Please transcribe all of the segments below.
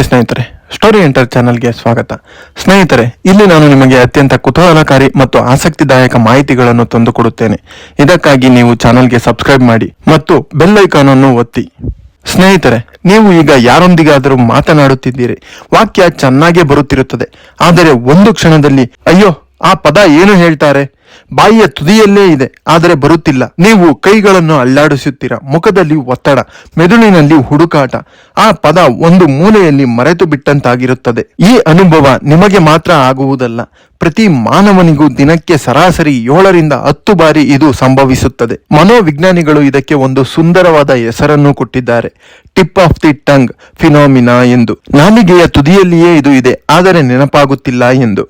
ನಮಸ್ತೆ ಸ್ನೇಹಿತರೆ story enter ಚಾನಲ್ಗೆ ಸ್ವಾಗತ. ಸ್ನೇಹಿತರೆ, ಇಲ್ಲಿ ನಾನು ನಿಮಗೆ ಅತ್ಯಂತ ಕುತೂಹಲಕಾರಿ ಮತ್ತು ಆಸಕ್ತಿದಾಯಕ ಮಾಹಿತಿಗಳನ್ನು ತಂದುಕೊಡುತ್ತೇನೆ ಇದಕ್ಕಾಗಿ ನೀವು ಚಾನಲ್ಗೆ ಸಬ್ಸ್ಕ್ರೈಬ್ ಮಾಡಿ ಮತ್ತು ಬೆಲ್ ಐಕಾನ್ ಅನ್ನು ಒತ್ತಿ. ಸ್ನೇಹಿತರೆ, ನೀವು ಈಗ ಯಾರೊಂದಿಗಾದರೂ ಮಾತನಾಡುತ್ತಿದ್ದೀರಿ. ವಾಕ್ಯ ಚೆನ್ನಾಗೇ ಬರುತ್ತಿರುತ್ತದೆ. ಆದರೆ ಒಂದು ಕ್ಷಣದಲ್ಲಿ, ಅಯ್ಯೋ, ಆ ಪದ ಏನು ಹೇಳ್ತಾರೆ? ಬಾಯಿಯ ತುದಿಯಲ್ಲೇ ಇದೆ, ಆದರೆ ಬರುತ್ತಿಲ್ಲ. ನೀವು ಕೈಗಳನ್ನು ಅಲ್ಲಾಡಿಸುತ್ತೀರಾ? ಮುಖದಲ್ಲಿ ಒತ್ತಡ, ಮೆದುಳಿನಲ್ಲಿ ಹುಡುಕಾಟ. ಆ ಪದ ಒಂದು ಮೂಲೆಯಲ್ಲಿ ಮರೆತು ಬಿಟ್ಟಂತಾಗಿರುತ್ತದೆ. ಈ ಅನುಭವ ನಿಮಗೆ ಮಾತ್ರ ಆಗುವುದಲ್ಲ. ಪ್ರತಿ ಮಾನವನಿಗೂ ದಿನಕ್ಕೆ ಸರಾಸರಿ ಏಳರಿಂದ ಹತ್ತು ಬಾರಿ ಇದು ಸಂಭವಿಸುತ್ತದೆ. ಮನೋವಿಜ್ಞಾನಿಗಳು ಇದಕ್ಕೆ ಒಂದು ಸುಂದರವಾದ ಹೆಸರನ್ನು ಕೊಟ್ಟಿದ್ದಾರೆ. Tip of the tongue phenomena ಎಂದು. ನಾಲಿಗೆಯ ತುದಿಯಲ್ಲಿಯೇ ಇದು ಇದೆ, ಆದರೆ ನೆನಪಾಗುತ್ತಿಲ್ಲ ಎಂದು.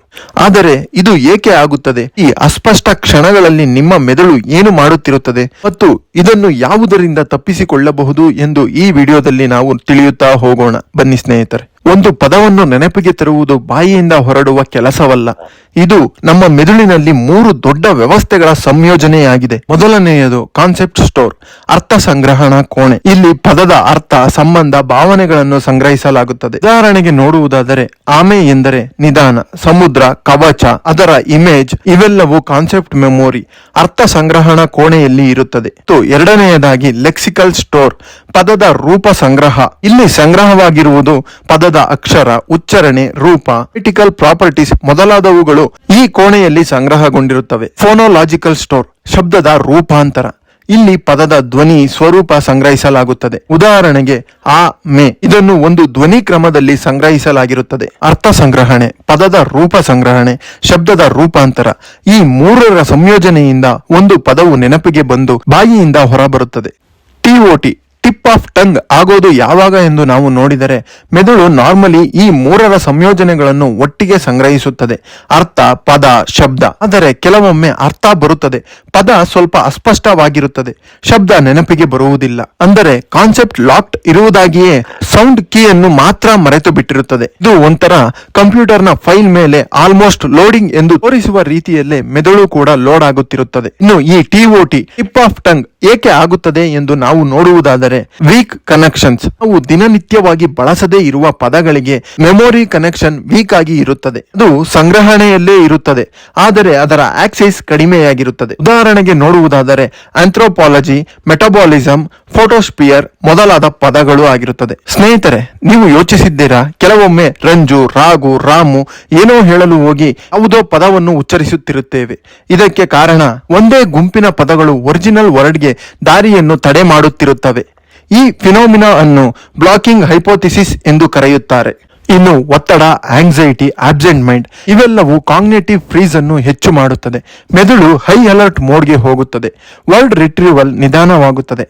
ಆದರೆ ಇದು ಏಕೆ ಆಗುತ್ತದೆ? ಈ ಅಸ್ಪಷ್ಟ ಕ್ಷಣಗಳಲ್ಲಿ ನಿಮ್ಮ ಮೆದುಳು ಏನು ಮಾಡುತ್ತಿರುತ್ತದೆ ಮತ್ತು ಇದನ್ನು ಯಾವುದರಿಂದ ತಪ್ಪಿಸಿಕೊಳ್ಳಬಹುದು ಎಂದು ಈ ವಿಡಿಯೋದಲ್ಲಿ ನಾವು ತಿಳಿಯುತ್ತಾ ಹೋಗೋಣ. ಬನ್ನಿ ಸ್ನೇಹಿತರೆ. ಒಂದು ಪದವನ್ನು ನೆನಪಿಗೆ ತರುವುದು ಬಾಯಿಯಿಂದ ಹೊರಡುವ ಕೆಲಸವಲ್ಲ. ಇದು ನಮ್ಮ ಮೆದುಳಿನಲ್ಲಿ ಮೂರು ದೊಡ್ಡ ವ್ಯವಸ್ಥೆಗಳ ಸಂಯೋಜನೆಯಾಗಿದೆ. ಮೊದಲನೆಯದು ಕಾನ್ಸೆಪ್ಟ್ ಸ್ಟೋರ್ ಅರ್ಥ ಸಂಗ್ರಹಣ ಕೋಣೆ. ಇಲ್ಲಿ ಪದದ ಅರ್ಥ, ಸಂಬಂಧ, ಭಾವನೆಗಳನ್ನು ಸಂಗ್ರಹಿಸಲಾಗುತ್ತದೆ. ಉದಾಹರಣೆಗೆ ನೋಡುವುದಾದರೆ, ಆಮೆ ಎಂದರೆ ನಿಧಾನ, ಸಮುದ್ರ, ಕವಚ, ಅದರ ಇಮೇಜ್ ಇವೆಲ್ಲವೂ ಕಾನ್ಸೆಪ್ಟ್ ಮೆಮೊರಿ ಅರ್ಥ ಸಂಗ್ರಹಣ ಕೋಣೆಯಲ್ಲಿ ಇರುತ್ತದೆ. ಎರಡನೆಯದಾಗಿ ಲೆಕ್ಸಿಕಲ್ ಸ್ಟೋರ್ ಪದದ ರೂಪ ಸಂಗ್ರಹ. ಇಲ್ಲಿ ಸಂಗ್ರಹವಾಗಿರುವುದು ಪದದ ಅಕ್ಷರ, ಉಚ್ಚಾರಣೆ, ರೂಪ ಕ್ರಿಟಿಕಲ್ ಪ್ರಾಪರ್ಟೀಸ್ ಮೊದಲಾದವುಗಳು ಈ ಕೋಣೆಯಲ್ಲಿ ಸಂಗ್ರಹಗೊಂಡಿರುತ್ತವೆ. ಫೋನೋಲಾಜಿಕಲ್ ಸ್ಟೋರ್ ಶಬ್ದದ ರೂಪಾಂತರ. ಇಲ್ಲಿ ಪದದ ಧ್ವನಿ ಸ್ವರೂಪ ಸಂಗ್ರಹಿಸಲಾಗುತ್ತದೆ. ಉದಾಹರಣೆಗೆ, ಆ, ಮೇ. ಇದನ್ನು ಒಂದು ಧ್ವನಿ ಕ್ರಮದಲ್ಲಿ ಸಂಗ್ರಹಿಸಲಾಗಿರುತ್ತದೆ. ಅರ್ಥ ಸಂಗ್ರಹಣೆ, ಪದದ ರೂಪ ಸಂಗ್ರಹಣೆ, ಶಬ್ದದ ರೂಪಾಂತರ. ಈ ಮೂರರ ಸಂಯೋಜನೆಯಿಂದ ಒಂದು ಪದವು ನೆನಪಿಗೆ ಬಂದು ಬಾಯಿಯಿಂದ ಹೊರಬರುತ್ತದೆ. ಟಿಒಟಿ ಟಿಪ್ ಆಫ್ ಟಂಗ್ ಆಗೋದು ಯಾವಾಗ ಎಂದು ನಾವು ನೋಡಿದರೆ ಮೆದುಳು ನಾರ್ಮಲಿ ಈ ಮೂರರ ಸಂಯೋಜನೆಗಳನ್ನು ಒಟ್ಟಿಗೆ ಸಂಗ್ರಹಿಸುತ್ತದೆ. ಅರ್ಥ, ಪದ, ಶಬ್ದ. ಆದರೆ ಕೆಲವೊಮ್ಮೆ ಅರ್ಥ ಬರುತ್ತದೆ. ಪದ ಸ್ವಲ್ಪ ಅಸ್ಪಷ್ಟವಾಗಿರುತ್ತದೆ. ಶಬ್ದ ನೆನಪಿಗೆ ಬರುವುದಿಲ್ಲ. ಅಂದರೆ ಕಾನ್ಸೆಪ್ಟ್ ಲಾಕ್ಡ್ ಇರುವುದಾಗಿಯೇ ಸೌಂಡ್ ಕೀಯನ್ನು ಮಾತ್ರ ಮರೆತು ಬಿಟ್ಟಿರುತ್ತದೆ ಇದು ಒಂಥರ ಕಂಪ್ಯೂಟರ್ನ ಫೈಲ್ ಮೇಲೆ ಆಲ್ಮೋಸ್ಟ್ ಲೋಡಿಂಗ್ ಎಂದು ತೋರಿಸುವ ರೀತಿಯಲ್ಲೇ ಮೆದುಳು ಕೂಡ ಲೋಡ್ ಆಗುತ್ತಿರುತ್ತದೆ. ಇನ್ನು ಈ ಟಿಒಟಿ ಟಿಪ್ ಆಫ್ ಟಂಗ್ ಏಕೆ ಆಗುತ್ತದೆ ಎಂದು ನಾವು ನೋಡುವುದಾದರೆ ವೀಕ್ ಕನೆಕ್ಷನ್ಸ್ ನಾವು ದಿನನಿತ್ಯವಾಗಿ ಬಳಸದೇ ಇರುವ ಪದಗಳಿಗೆ ಮೆಮೊರಿ ಕನೆಕ್ಷನ್ ವೀಕ್ ಆಗಿ ಇರುತ್ತದೆ. ಅದು ಸಂಗ್ರಹಣೆಯಲ್ಲೇ ಇರುತ್ತದೆ. ಆದರೆ ಅದರ ಆಕ್ಸಿಸ್ ಕಡಿಮೆಯಾಗಿರುತ್ತದೆ. ಉದಾಹರಣೆಗೆ ನೋಡುವುದಾದರೆ ಆಂಥ್ರೋಪಾಲಜಿ ಮೆಟಬಾಲಿಸಂ ಫೋಟೋಸ್ಪಿಯರ್ ಮೊದಲಾದ ಪದಗಳು ಆಗಿರುತ್ತದೆ. ಸ್ನೇಹಿತರೆ, ನೀವು ಯೋಚಿಸಿದ್ದೀರಾ? ಕೆಲವೊಮ್ಮೆ ರಂಜು, ರಾಗು, ರಾಮು ಏನೋ ಹೇಳಲು ಹೋಗಿ ಯಾವುದೋ ಪದವನ್ನು ಉಚ್ಚರಿಸುತ್ತಿರುತ್ತೇವೆ. ಇದಕ್ಕೆ ಕಾರಣ ಒಂದೇ ಗುಂಪಿನ ಪದಗಳು ಒರಿಜಿನಲ್ ವರ್ಡ್ಗೆ ದಾರಿಯನ್ನು ತಡೆ ಮಾಡುತ್ತಿರುತ್ತವೆ. ಈ ಫಿನೋಮಿನಾ ಅನ್ನು ಬ್ಲಾಕಿಂಗ್ ಹೈಪೋಥಿಸಿಸ್ ಎಂದು ಕರೆಯುತ್ತಾರೆ. ಇನ್ನು ಒತ್ತಡ ಆಂಗ್ಸೈಟಿ ಆಬ್ಸೆಂಟ್ ಮೈಂಡ್ ಇವೆಲ್ಲವೂ ಕಾಗ್ನೇಟಿವ್ ಫ್ರೀಸ್ ಅನ್ನು ಹೆಚ್ಚು ಮಾಡುತ್ತದೆ. ಮೆದುಳು ಹೈ ಅಲರ್ಟ್ ಮೋಡ್ಗೆ ಹೋಗುತ್ತದೆ. ವರ್ಲ್ಡ್ ರಿಟ್ರೀವಲ್ ನಿಧಾನವಾಗುತ್ತದೆ.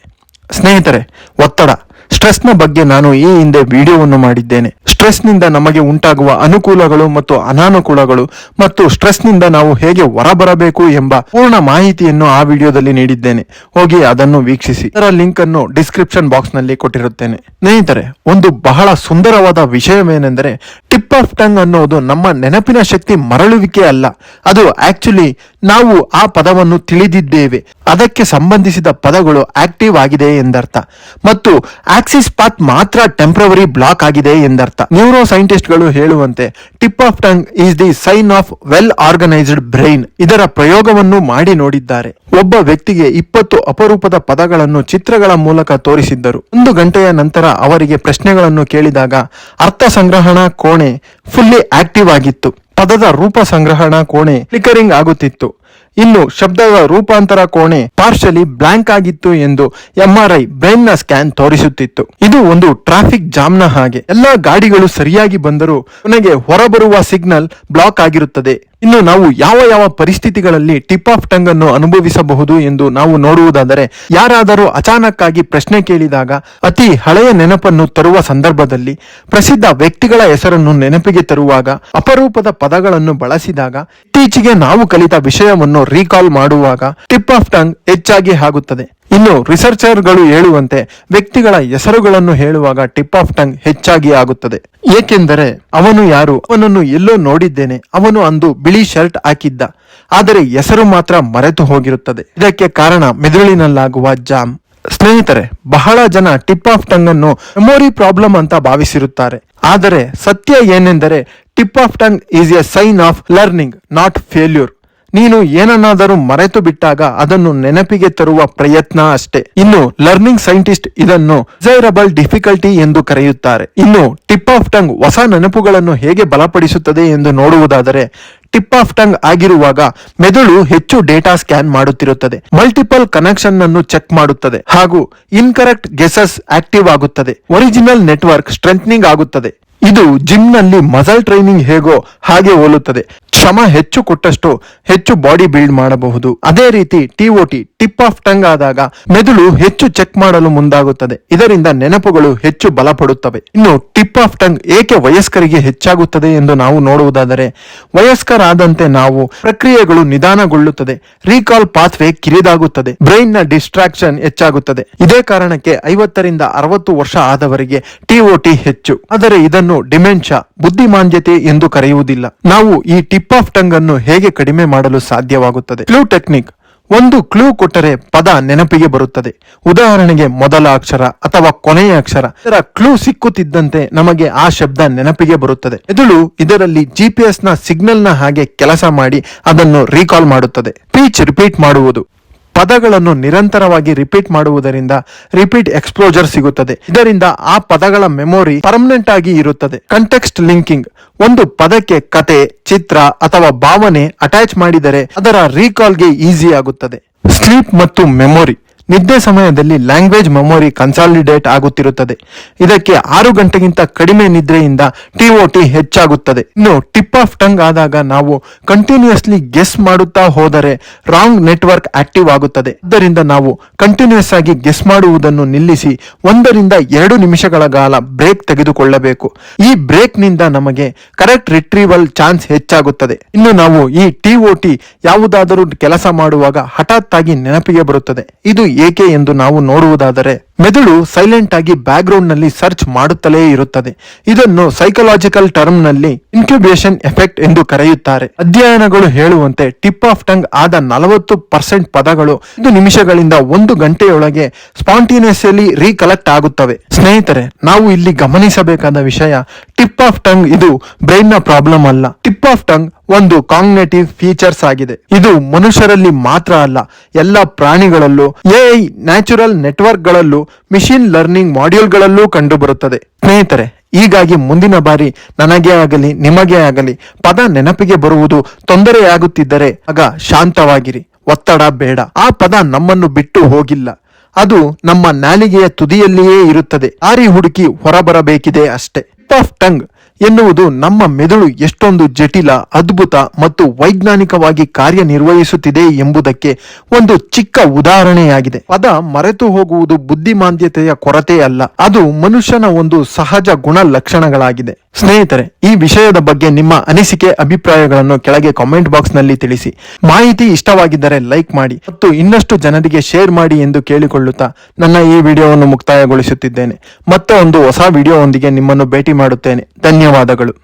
ಸ್ನೇಹಿತರೆ, ಒತ್ತಡ. ಸ್ಟ್ರೆಸ್ನ ಬಗ್ಗೆ ನಾನು ಈ ಹಿಂದೆ ವಿಡಿಯೋವನ್ನು ಮಾಡಿದ್ದೇನೆ. ಸ್ಟ್ರೆಸ್ನಿಂದ ನಮಗೆ ಉಂಟಾಗುವ ಅನುಕೂಲಗಳು ಮತ್ತು ಅನಾನುಕೂಲಗಳು ಮತ್ತು ಸ್ಟ್ರೆಸ್ನಿಂದ ನಾವು ಹೇಗೆ ಹೊರಬರಬೇಕು ಎಂಬ ಪೂರ್ಣ ಮಾಹಿತಿಯನ್ನು ಆ ವಿಡಿಯೋದಲ್ಲಿ ನೀಡಿದ್ದೇನೆ. ಹೋಗಿ ಅದನ್ನು ವೀಕ್ಷಿಸಿ. ಅದರ ಲಿಂಕ್ ಅನ್ನು ಡಿಸ್ಕ್ರಿಪ್ಷನ್ ಬಾಕ್ಸ್ನಲ್ಲಿ ಕೊಟ್ಟಿರುತ್ತೇನೆ. ಸ್ನೇಹಿತರೆ, ಒಂದು ಬಹಳ ಸುಂದರವಾದ ವಿಷಯವೇನೆಂದರೆ ಟಿಪ್ ಆಫ್ ಟಂಗ್ ಅನ್ನೋದು ನಮ್ಮ ನೆನಪಿನ ಶಕ್ತಿ ಮರಳುವಿಕೆ ಅಲ್ಲ. ಅದು ಆಕ್ಚುಲಿ ನಾವು ಆ ಪದವನ್ನು ತಿಳಿದಿದ್ದೇವೆ. ಅದಕ್ಕೆ ಸಂಬಂಧಿಸಿದ ಪದಗಳು ಆಕ್ಟಿವ್ ಆಗಿದೆ ಎಂದರ್ಥ. ಮತ್ತು ಆಕ್ಸಿಸ್ ಪಾತ್ ಮಾತ್ರ ಟೆಂಪ್ರವರಿ ಬ್ಲಾಕ್ ಆಗಿದೆ ಎಂದರ್ಥ. ನ್ಯೂರೋ ಸೈಂಟಿಸ್ಟ್ಗಳು ಹೇಳುವಂತೆ tip of tongue is the sign of well organised brain. ಇದರ ಪ್ರಯೋಗವನ್ನು ಮಾಡಿ ನೋಡಿದ್ದಾರೆ. ಒಬ್ಬ ವ್ಯಕ್ತಿಗೆ ಇಪ್ಪತ್ತು ಅಪರೂಪದ ಪದಗಳನ್ನು ಚಿತ್ರಗಳ ಮೂಲಕ ತೋರಿಸಿದ್ದರು. ಒಂದು ಗಂಟೆಯ ನಂತರ ಅವರಿಗೆ ಪ್ರಶ್ನೆಗಳನ್ನು ಕೇಳಿದಾಗ ಅರ್ಥ ಸಂಗ್ರಹಣಾ ಕೋಣೆ ಫುಲ್ಲಿ ಆಕ್ಟಿವ್ ಆಗಿತ್ತು. ಪದದ ರೂಪ ಸಂಗ್ರಹಣಾ ಕೋಣೆ ಫ್ಲಿಕರಿಂಗ್ ಆಗುತ್ತಿತ್ತು. ಇನ್ನು ಶಬ್ದದ ರೂಪಾಂತರ ಕೋಣೆ ಪಾರ್ಶಲಿ ಬ್ಲಾಂಕ್ ಆಗಿತ್ತು ಎಂದು ಎಂಆರ್ಐ ಬ್ರೈನ್ನ ಸ್ಕ್ಯಾನ್ ತೋರಿಸುತ್ತಿತ್ತು. ಇದು ಒಂದು ಟ್ರಾಫಿಕ್ ಜಾಮ್ನ ಹಾಗೆ. ಎಲ್ಲಾ ಗಾಡಿಗಳು ಸರಿಯಾಗಿ ಬಂದರೂ ನನಗೆ ಹೊರಬರುವ ಸಿಗ್ನಲ್ ಬ್ಲಾಕ್ ಆಗಿರುತ್ತದೆ. ಇನ್ನು ನಾವು ಯಾವ ಯಾವ ಪರಿಸ್ಥಿತಿಗಳಲ್ಲಿ ಟಿಪ್ ಆಫ್ ಟಂಗ್ ಅನ್ನು ಅನುಭವಿಸಬಹುದು ಎಂದು ನಾವು ನೋಡುವುದಾದರೆ, ಯಾರಾದರೂ ಅಚಾನಕ್ ಆಗಿ ಪ್ರಶ್ನೆ ಕೇಳಿದಾಗ ಅತಿ ಹಳೆಯ ನೆನಪನ್ನು ತರುವ ಸಂದರ್ಭದಲ್ಲಿ ಪ್ರಸಿದ್ಧ ವ್ಯಕ್ತಿಗಳ ಹೆಸರನ್ನು ನೆನಪಿಗೆ ತರುವಾಗ ಅಪರೂಪದ ಪದಗಳನ್ನು ಬಳಸಿದಾಗ, ಇತ್ತೀಚೆಗೆ ನಾವು ಕಲಿತ ವಿಷಯವನ್ನು ರೀಕಾಲ್ ಮಾಡುವಾಗ ಟಿಪ್ ಆಫ್ ಟಂಗ್ ಹೆಚ್ಚಾಗಿ ಆಗುತ್ತದೆ. ಇನ್ನು ರಿಸರ್ಚರ್ಗಳು ಹೇಳುವಂತೆ ವ್ಯಕ್ತಿಗಳ ಹೆಸರುಗಳನ್ನು ಹೇಳುವಾಗ ಟಿಪ್ ಆಫ್ ಟಂಗ್ ಹೆಚ್ಚಾಗಿ ಆಗುತ್ತದೆ. ಏಕೆಂದರೆ ಅವನು ಯಾರು? ಅವನನ್ನು ಎಲ್ಲೋ ನೋಡಿದ್ದೇನೆ. ಅವನು ಅಂದು ಬಿಳಿ ಶರ್ಟ್ ಹಾಕಿದ್ದ. ಆದರೆ ಹೆಸರು ಮಾತ್ರ ಮರೆತು ಹೋಗಿರುತ್ತದೆ. ಇದಕ್ಕೆ ಕಾರಣ ಮೆದುಳಿನಲ್ಲಾಗುವ ಜಾಮ್. ಸ್ನೇಹಿತರೆ, ಬಹಳ ಜನ ಟಿಪ್ ಆಫ್ ಟಂಗ್ ಅನ್ನು ಮೆಮೊರಿ ಪ್ರಾಬ್ಲಮ್ ಅಂತ ಭಾವಿಸಿರುತ್ತಾರೆ. ಆದರೆ ಸತ್ಯ ಏನೆಂದರೆ tip of tongue is a sign of learning not failure ನೀನು ಏನನ್ನಾದರೂ ಮರೆತು ಬಿಟ್ಟಾಗ ಅದನ್ನು ನೆನಪಿಗೆ ತರುವ ಪ್ರಯತ್ನ ಅಷ್ಟೇ. ಇನ್ನು ಲರ್ನಿಂಗ್ ಸೈಂಟಿಸ್ಟ್ ಇದನ್ನು ಡಿಸೈರಬಲ್ ಡಿಫಿಕಲ್ಟಿ ಎಂದು ಕರೆಯುತ್ತಾರೆ. ಇನ್ನು ಟಿಪ್ ಆಫ್ ಟಂಗ್ ಹೊಸ ನೆನಪುಗಳನ್ನು ಹೇಗೆ ಬಲಪಡಿಸುತ್ತದೆ ಎಂದು ನೋಡುವುದಾದರೆ, ಟಿಪ್ ಆಫ್ ಟಂಗ್ ಆಗಿರುವಾಗ ಮೆದುಳು ಹೆಚ್ಚು ಡೇಟಾ ಸ್ಕ್ಯಾನ್ ಮಾಡುತ್ತಿರುತ್ತದೆ. ಮಲ್ಟಿಪಲ್ ಕನೆಕ್ಷನ್ ಅನ್ನು ಚೆಕ್ ಮಾಡುತ್ತದೆ. ಹಾಗೂ ಇನ್ಕರೆಕ್ಟ್ ಗೆಸಸ್ ಆಕ್ಟಿವ್ ಆಗುತ್ತದೆ. ಒರಿಜಿನಲ್ ನೆಟ್ವರ್ಕ್ ಸ್ಟ್ರೆಂಥನಿಂಗ್ ಆಗುತ್ತದೆ. ಇದು ಜಿಮ್ನಲ್ಲಿ ಮಸಲ್ ಟ್ರೈನಿಂಗ್ ಹೇಗೋ ಹಾಗೆ ಹೋಲುತ್ತದೆ. ಶ್ರಮ ಹೆಚ್ಚು ಕೊಟ್ಟಷ್ಟು ಹೆಚ್ಚು ಬಾಡಿ ಬಿಲ್ಡ್ ಮಾಡಬಹುದು. ಅದೇ ರೀತಿ ಟಿಒಟಿ ಟಿಪ್ ಆಫ್ ಟಂಗ್ ಆದಾಗ ಮೆದುಳು ಹೆಚ್ಚು ಚೆಕ್ ಮಾಡಲು ಮುಂದಾಗುತ್ತದೆ. ಇದರಿಂದ ನೆನಪುಗಳು ಹೆಚ್ಚು ಬಲಪಡುತ್ತವೆ. ಇನ್ನು ಟಿಪ್ ಆಫ್ ಟಂಗ್ ಏಕೆ ವಯಸ್ಕರಿಗೆ ಹೆಚ್ಚಾಗುತ್ತದೆ ಎಂದು ನಾವು ನೋಡುವುದಾದರೆ, ವಯಸ್ಕರಾದಂತೆ ನಾವು ಪ್ರಕ್ರಿಯೆಗಳು ನಿಧಾನಗೊಳ್ಳುತ್ತದೆ, ರೀಕಾಲ್ ಪಾತ್ವೇ ಕಿರಿದಾಗುತ್ತದೆ ಬ್ರೈನ್ನ ಡಿಸ್ಟ್ರಾಕ್ಷನ್ ಹೆಚ್ಚಾಗುತ್ತದೆ. ಇದೇ ಕಾರಣಕ್ಕೆ ಐವತ್ತರಿಂದ ಅರವತ್ತು ವರ್ಷ ಆದವರಿಗೆ ಟಿಒಟಿ ಹೆಚ್ಚು. ಆದರೆ ಇದನ್ನು ಡಿಮೆನ್ಷಾ ಬುದ್ಧಿಮಾಂದ್ಯತೆ ಎಂದು ಕರೆಯುವುದಿಲ್ಲ. ನಾವು ಈ ಟಿಪ್ ಆಫ್ ಟಂಗ್ ಅನ್ನು ಹೇಗೆ ಕಡಿಮೆ ಮಾಡಲು ಸಾಧ್ಯವಾಗುತ್ತದೆ? Clue technique. ಒಂದು ಕ್ಲೂ ಕೊಟ್ಟರೆ ಪದ ನೆನಪಿಗೆ ಬರುತ್ತದೆ. ಉದಾಹರಣೆಗೆ ಮೊದಲ ಅಕ್ಷರ ಅಥವಾ ಕೊನೆಯ ಅಕ್ಷರ. ಇದರ ಕ್ಲೂ ಸಿಕ್ಕುತ್ತಿದ್ದಂತೆ ನಮಗೆ ಆ ಶಬ್ದ ನೆನಪಿಗೆ ಬರುತ್ತದೆ. ಮೆದುಳು ಇದರಲ್ಲಿ ಜಿಪಿಎಸ್ನ ಸಿಗ್ನಲ್ನ ಹಾಗೆ ಕೆಲಸ ಮಾಡಿ ಅದನ್ನು ರೀಕಾಲ್ ಮಾಡುತ್ತದೆ. ಪೀಚ್ ರಿಪೀಟ್ ಮಾಡುವುದು. ಪದಗಳನ್ನು ನಿರಂತರವಾಗಿ ರಿಪೀಟ್ ಮಾಡುವುದರಿಂದ ರಿಪೀಟ್ ಎಕ್ಸ್ಪ್ಲೋಜರ್ ಸಿಗುತ್ತದೆ. ಇದರಿಂದ ಆ ಪದಗಳ ಮೆಮೊರಿ ಪರ್ಮನೆಂಟ್ ಆಗಿ ಇರುತ್ತದೆ. ಕಂಟೆಕ್ಸ್ಟ್ ಲಿಂಕಿಂಗ್ ಒಂದು ಪದಕ್ಕೆ ಕತೆ, ಚಿತ್ರ ಅಥವಾ ಭಾವನೆ ಅಟ್ಯಾಚ್ ಮಾಡಿದರೆ ಅದರ ರೀಕಾಲ್ಗೆ ಈಸಿ ಆಗುತ್ತದೆ. ಸ್ಲೀಪ್ ಮತ್ತು ಮೆಮೊರಿ ನಿದ್ದೆ ಸಮಯದಲ್ಲಿ ಲ್ಯಾಂಗ್ವೇಜ್ ಮೆಮೊರಿ ಕನ್ಸಾಲಿಡೇಟ್ ಆಗುತ್ತಿರುತ್ತದೆ. ಇದಕ್ಕೆ ಆರು ಗಂಟೆಗಿಂತ ಕಡಿಮೆ ನಿದ್ರೆಯಿಂದ ಟಿಒಟಿ ಹೆಚ್ಚಾಗುತ್ತದೆ. ಇನ್ನು ಟಿಪ್ ಆಫ್ ಟಂಗ್ ಆದಾಗ ನಾವು ಕಂಟಿನ್ಯೂಸ್ಲಿ ಗೆಸ್ ಮಾಡುತ್ತಾ ಹೋದರೆ ರಾಂಗ್ ನೆಟ್ವರ್ಕ್ ಆಕ್ಟಿವ್ ಆಗುತ್ತದೆ. ಇದರಿಂದ ನಾವು ಕಂಟಿನ್ಯೂಸ್ ಆಗಿ ಗೆಸ್ ಮಾಡುವುದನ್ನು ನಿಲ್ಲಿಸಿ ಒಂದರಿಂದ ಎರಡು ನಿಮಿಷಗಳ ಕಾಲ ಬ್ರೇಕ್ ತೆಗೆದುಕೊಳ್ಳಬೇಕು. ಈ ಬ್ರೇಕ್ನಿಂದ ನಮಗೆ ಕರೆಕ್ಟ್ ರಿಟ್ರೀವಲ್ ಚಾನ್ಸ್ ಹೆಚ್ಚಾಗುತ್ತದೆ. ಇನ್ನು ನಾವು ಈ ಟಿಒಟಿ ಯಾವುದಾದರೂ ಕೆಲಸ ಮಾಡುವಾಗ ಹಠಾತ್ ಆಗಿ ನೆನಪಿಗೆ ಬರುತ್ತದೆ. ಇದು ಏಕೆ ಎಂದು ನಾವು ನೋಡುವುದಾದರೆ ಮೆದುಳು ಸೈಲೆಂಟ್ ಆಗಿ ಬ್ಯಾಕ್ ಗ್ರೌಂಡ್ನಲ್ಲಿ ಸರ್ಚ್ ಮಾಡುತ್ತಲೇ ಇರುತ್ತದೆ. ಇದನ್ನು ಸೈಕಲಾಜಿಕಲ್ ಟರ್ಮ್ನಲ್ಲಿ ಇನ್ಕ್ಯುಬೇಷನ್ ಎಫೆಕ್ಟ್ ಎಂದು ಕರೆಯುತ್ತಾರೆ. ಅಧ್ಯಯನಗಳು ಹೇಳುವಂತೆ ಟಿಪ್ ಆಫ್ ಟಂಗ್ ಆದ ನಲವತ್ತು ಪರ್ಸೆಂಟ್ ಪದಗಳು ಒಂದು ನಿಮಿಷಗಳಿಂದ ಒಂದು ಗಂಟೆಯೊಳಗೆ ಸ್ಪಾಂಟಿನಿಯಸ್ಲಿ ರೀಕಲೆಕ್ಟ್ ಆಗುತ್ತವೆ. ಸ್ನೇಹಿತರೆ, ನಾವು ಇಲ್ಲಿ ಗಮನಿಸಬೇಕಾದ ವಿಷಯ ಟಿಪ್ ಆಫ್ ಟಂಗ್ ಇದು ಬ್ರೈನ್ನ ಪ್ರಾಬ್ಲಮ್ ಅಲ್ಲ. ಟಿಪ್ ಆಫ್ ಟಂಗ್ ಒಂದು ಕಾಂಗ್ನೇಟಿವ್ ಫೀಚರ್ಸ್ ಆಗಿದೆ. ಇದು ಮನುಷ್ಯರಲ್ಲಿ ಮಾತ್ರ ಅಲ್ಲ, ಎಲ್ಲ ಪ್ರಾಣಿಗಳಲ್ಲೂ ಎಐ ನ್ಯಾಚುರಲ್ ನೆಟ್ವರ್ಕ್ ಗಳಲ್ಲೂ ಮಿಷಿನ್ ಲರ್ನಿಂಗ್ ಮಾಡ್ಯೂಲ್ಗಳಲ್ಲೂ ಕಂಡುಬರುತ್ತದೆ. ಸ್ನೇಹಿತರೆ, ಹೀಗಾಗಿ ಮುಂದಿನ ಬಾರಿ ನನಗೆ ಆಗಲಿ, ನಿಮಗೆ ಆಗಲಿ ಪದ ನೆನಪಿಗೆ ಬರುವುದು ತೊಂದರೆಯಾಗುತ್ತಿದ್ದರೆ ಆಗ ಶಾಂತವಾಗಿರಿ. ಒತ್ತಡ ಬೇಡ. ಆ ಪದ ನಮ್ಮನ್ನು ಬಿಟ್ಟು ಹೋಗಿಲ್ಲ. ಅದು ನಮ್ಮ ನಾಲಿಗೆಯ ತುದಿಯಲ್ಲಿಯೇ ಇರುತ್ತದೆ. ಆರಿ ಹುಡುಕಿ ಹೊರಬರಬೇಕಿದೆ ಅಷ್ಟೇ. Of tongue. ಎನ್ನುವುದು ನಮ್ಮ ಮೆದುಳು ಎಷ್ಟೊಂದು ಜಟಿಲ, ಅದ್ಭುತ ಮತ್ತು ವೈಜ್ಞಾನಿಕವಾಗಿ ಕಾರ್ಯನಿರ್ವಹಿಸುತ್ತಿದೆ ಎಂಬುದಕ್ಕೆ ಒಂದು ಚಿಕ್ಕ ಉದಾಹರಣೆಯಾಗಿದೆ. ಪದ ಮರೆತು ಹೋಗುವುದು ಬುದ್ಧಿಮಾಂದ್ಯತೆಯ ಕೊರತೆ ಅಲ್ಲ ಅದು ಮನುಷ್ಯನ ಒಂದು ಸಹಜ ಗುಣ ಲಕ್ಷಣಗಳಾಗಿದೆ ಸ್ನೇಹಿತರೆ, ಈ ವಿಷಯದ ಬಗ್ಗೆ ನಿಮ್ಮ ಅನಿಸಿಕೆ, ಅಭಿಪ್ರಾಯಗಳನ್ನು ಕೆಳಗೆ ಕಾಮೆಂಟ್ ಬಾಕ್ಸ್ನಲ್ಲಿ ತಿಳಿಸಿ. ಮಾಹಿತಿ ಇಷ್ಟವಾಗಿದ್ದರೆ ಲೈಕ್ ಮಾಡಿ ಮತ್ತು ಇನ್ನಷ್ಟು ಜನರಿಗೆ ಶೇರ್ ಮಾಡಿ ಎಂದು ಕೇಳಿಕೊಳ್ಳುತ್ತಾ ನನ್ನ ಈ ವಿಡಿಯೋವನ್ನು ಮುಕ್ತಾಯಗೊಳಿಸುತ್ತಿದ್ದೇನೆ. ಮತ್ತೆ ಒಂದು ಹೊಸ ವಿಡಿಯೋವೊಂದಿಗೆ ನಿಮ್ಮನ್ನು ಭೇಟಿ ಮಾಡುತ್ತೇನೆ. ಧನ್ಯವಾದಗಳು.